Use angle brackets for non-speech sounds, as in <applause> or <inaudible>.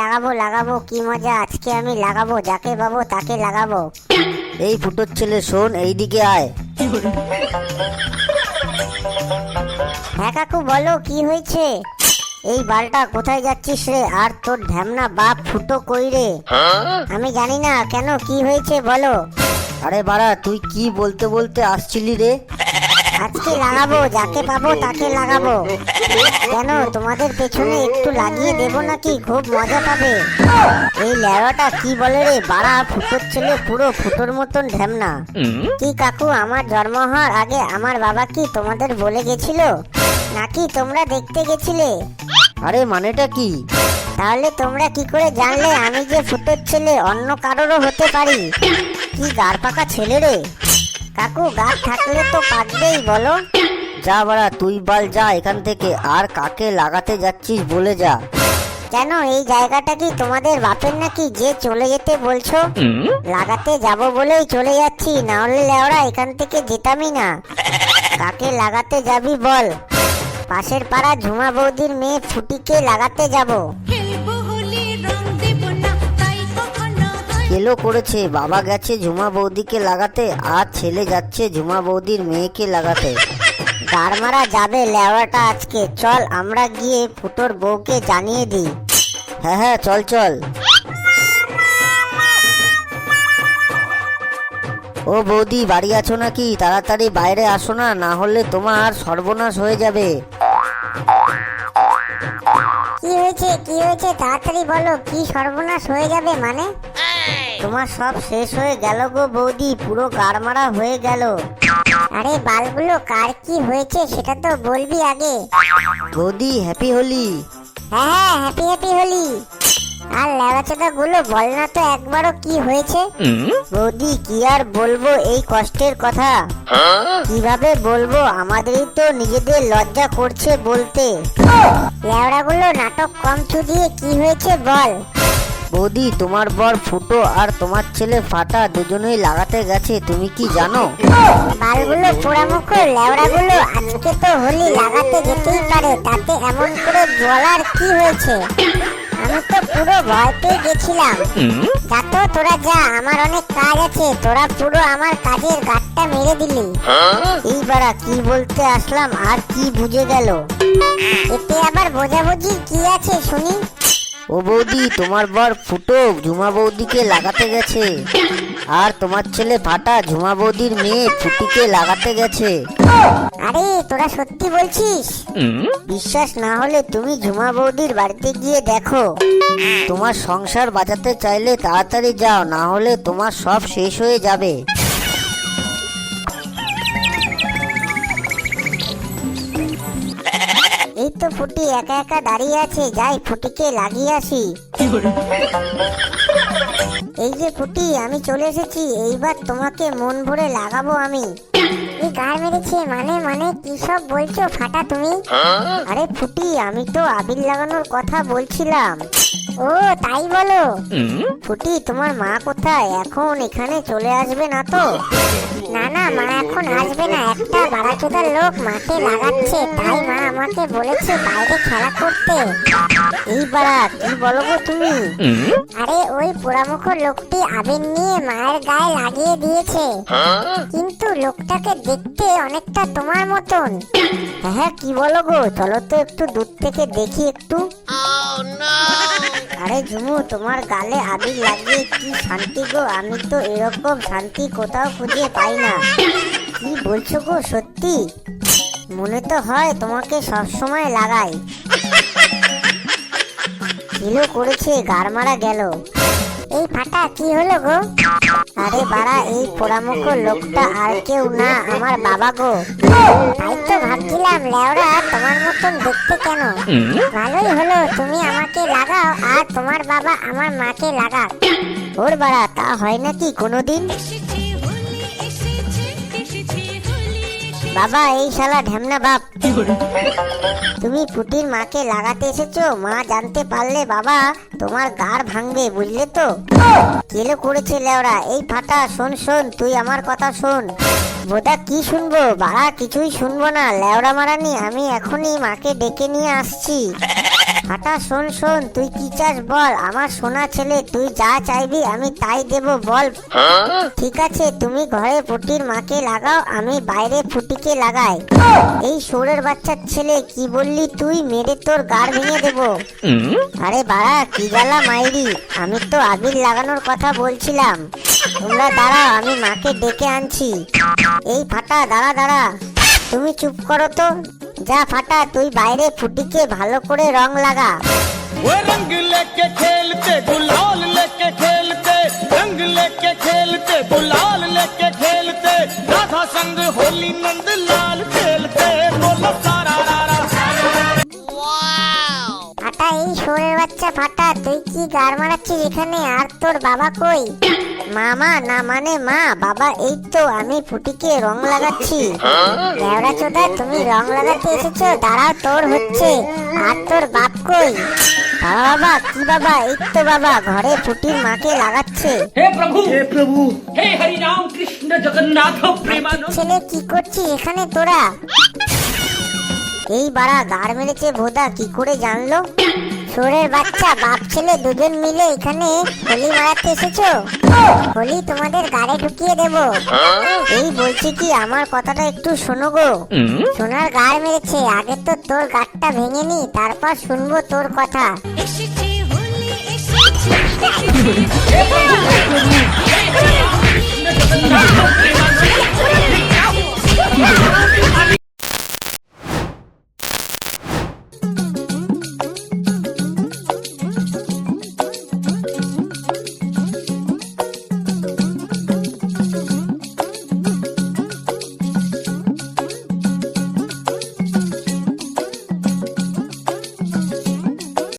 লাগাবো লাগাবো কি মজা? আজকে আমি লাগাবো যাকে পাবো তাকে লাগাবো। এই ফুটোর ছেলে শোন এইদিকে আয়। হ্যাঁ কাকু বলো কি হয়েছে? এই বালটা কোথায় যাচ্ছিস রে? আর তোর ঢ্যামনা বাপ ফুটো কই রে? আমি জানি না কেন কি হয়েছে বলো। আরে বাড়া তুই কি বলতে বলতে আসছিলি রে? আজকে লাগাবো যাকে পাবো তাকে লাগাবো। কেন তোমাদের পেছনে একটু লাগিয়ে দেবো নাকি? খুব মজা পাবে। এই ল্যাওয়াটা কি বলে রে? বাড়া ফুটোর ছেলে পুরো ফুটোর মতন ঢ্যামনা। কি কাকু আমার জন্ম হওয়ার আগে আমার বাবা কি তোমাদের বলে গেছিল? নাকি তোমরা দেখতে গেছিলে? আরে মানেটা কি? তাহলে তোমরা কি করে জানলে আমি যে ফুটোর ছেলে অন্য কারোরও হতে পারি? কি গাড় পাকা ছেলে রে? কাকু গাছ থাকলে তো পাকবেই বলো। যা বাড়া তুই বল যা এখান থেকে। আর কাকে লাগাতে যাচ্ছিস বলে যা। কেন এই জায়গাটা কি তোমাদের বাপের নাকি যে চলে যেতে বলছো? লাগাতে যাব বলেই চলে যাচ্ছি না হলে লেওড়া এখান থেকে যেতামই না। কাকে লাগাতে যাবি বল। পাশের পাড়া ঝুমা বৌদির মেয়ে ফুটিকে লাগাতে যাব। কেলো করেছে। বাবা গেছে ঝুমা বৌদিকে লাগাতে আর ছেলে যাচ্ছে ঝুমা বৌদির মেয়েকে লাগাতে। গাড় মারা যাবে লেওড়াটা আজকে। চল আমরা গিয়ে ফুটোর বউকে জানিয়ে দিই। হ্যাঁ হ্যাঁ চল চল। ও বৌদি বাড়ি আছো নাকি? তাড়াতাড়ি বাইরে আসো না না হলে তোমার সর্বনাশ হয়ে যাবে। কি হয়েছে কি হয়েছে? তাড়াতাড়ি বলো কি সর্বনাশ হয়ে যাবে মানে? তোমার সব শেষ হয়ে গেল গো বৌদি পুরো গাড়মারা হয়ে গেল। আরে বালগুলো কার কি হয়েছে সেটা তো বলবি আগে। বৌদি হ্যাপি হোলি। হ্যাঁ হ্যাঁ হ্যাপি হ্যাপি হলি। আর লেবাচাদা গুলো বল না তো একবারও কি হয়েছে। বৌদি কি আর বলব এই কষ্টের কথা। কীভাবে বলব? আমাদেরই তো নিজেদের লজ্জা করছে বলতে। লেওড়াগুলো নাটক কম দিয়ে কি হয়েছে বল। বৌদি, তোমার বর ফুটো আর তোমার ছেলে ফাটা দুজনেই লাগাতে গেছে, তুমি কি জানো? বালগুলো পোড়ামুখ, লেওড়াগুলো আজকে তো হোলি লাগাতে যেতেই পারে, তাতে এমন করে বলার কি হয়েছে? আমি তো পুরো ভয় পেয়ে গেছিলাম। যা তোরা যা, আমার অনেক কাজ আছে, তোরা পুরো আমার কাজের গাটটা মেরে দিলি। এইবারা কি বলতে আসলাম, আর কি বুঝে গেল? এতে আবার বোঝাবুঝি কি আছে, শুনি? ও বৌদি তোমার বর ফুটো ঝুমা বৌদিকে লাগাতে গেছে। আর তোমার ছেলে ফাটা ঝুমা বৌদির মেয়ে ফুটিকে লাগাতে গেছে। আরে তোরা সত্যি বলছিস? বিশ্বাস না হলে তুমি ঝুমা বৌদির বাড়িতে গিয়ে দেখো। তোমার সংসার বাঁচাতে চাইলে তাড়াতাড়ি যাও না হলে তোমার সব শেষ হয়ে যাবে। এই তো ফুটি একা একা দাঁড়িয়ে আছে যাই ফুটিকে লাগিয়ে আসি। এই যে ফুটি আমি চলে এসেছি এইবার তোমাকে মন ভরে লাগাবো আমি। এই গার মেরেছে মানে মানে কি সব বলছো ফাটা তুমি? আরে ফুটি আমি তো আবির লাগানোর কথা বলছিলাম। ও তাই বলো। ফুটি তোমার মা কোথায়? এখন এখানে চলে আসবে না তো? না না মা এখন আসবে না। একটা বাড়াচোদার লোক মাকে লাগাচ্ছে। তাই মা আমাকে বলেছে বাইরে খেলা করতে। এই বাড়া কি বলো গো তুমি? আরে ওই পোড়ামুখ লোকটি আবির নিয়ে মায়ের গায়ে লাগিয়ে দিয়েছে। কিন্তু লোকটাকে দেখতে অনেকটা তোমার মতন। হ্যাঁ কি বলো গো? চলো তো একটু দূর থেকে দেখি একটু। আরে ঝুমু, তোমার গালে আবির লাগিয়ে কি শান্তি গো? আমি তো এরকম শান্তি কোথাও খুঁজে পাই না। কি বলছো গো, সত্যি? মনে তো হয় তোমাকে সবসময় লাগাই। কিলো করেছে গার মারা গেল। এই ফাটা কি হলো গো? আরে বাড়া, এই পোড়ামুখ লোকটা আর কেউ না আমার বাবা গো। তাই তো ভাবছিলাম, লেওরা তোমার মতন দেখতে কেন? ভালোই হলো, তুমি আমাকে লাগাও আর তোমার বাবা আমার মাকে লাগাক। ওর বাড়া, তা হয় নাকি কোনোদিন? বাবা, এই শালা ঢ্যামনা বাপ। তুমি পুটির মাকে লাগাতে এসেছ, মা জানতে পারলে বাবা, তোমার গার ভাঙবে, বুঝলে তো? কেলো করেছে লেওরা, এই ফাটা, শোন শোন, তুই আমার কথা শোন। বোধা কি শুনব? বাড়া, কিছুই শুনব না। লেওরা মারানি, আমি এখনই মাকে ডেকে নিয়ে আসছি। ফাটা শোন শোন, তুই কি চাস বল? আমার সোনা ছেলে, তুই যা চাইবি, আমি তাই দেব, বল। ঠিক আছে, তুমি ঘরে ফুটির মাকে লাগাও, আমি বাইরে ফুটিকে লাগাই। এই সোরের বাচ্চার ছেলে, কি বললি তুই? মেরে তোর গাড় ভেঙে দেব। আরে বাড়া, কি জ্বালা মাইরি? আমি তো আবির লাগানোর কথা বলছিলাম। তোমরা দাঁড়াও, আমি মাকে ডেকে আনছি। এই ফাটা, দাঁড়া দাঁড়া। তুমি চুপ করো তো। মোজা ফাটা, তুই বাইরে ফুটিকে ভালো করে রং লাগা। ও রঙ লেকে খেলতে গুলাল লেকে খেলতে, রঙ লেকে খেলতে গুলাল লেকে খেলতে, রাধা সঙ্গ, হোলি নন্দ লাল খেলতে। আচ্ছা ফাটা তুই কি গার মারাচ্ছিস এখানে? আর তোর বাবা কই? মামা না মানে মা বাবা এই তো আমি ফুটিকে রং লাগাচ্ছি। লেওড়া চোদা তুমি রং লাগাতে এসেছ দাঁড়াও তোর হচ্ছে। আর তোর বাপ কই? বাবা বাবা কি বাবা? এই তো বাবা ঘরে ফুটির মাকে লাগাচ্ছে। হে প্রভু! হে প্রভু! হে হরি রাম কৃষ্ণ জগন্নাথ প্রেমানন্দ। ছেলে কি করছিস এখানে তোরা? এই বাড়া গার মেরেছে ভোদা কি করে জানলো? সোরের বাচ্চা বাপ ছেলে দুজন মিলে এখানে হোলি মারাতে এসেছ? হোলি তোমাদের গাড়ে ঢুকিয়ে দেব। এই বলছি কি আমার কথাটা একটু শোনো গো। সোনার গাড় মেরেছে আগে তো তোর গাড়টা ভেঙে নি তারপর শুনব তোর কথা। এসেছে। <laughs>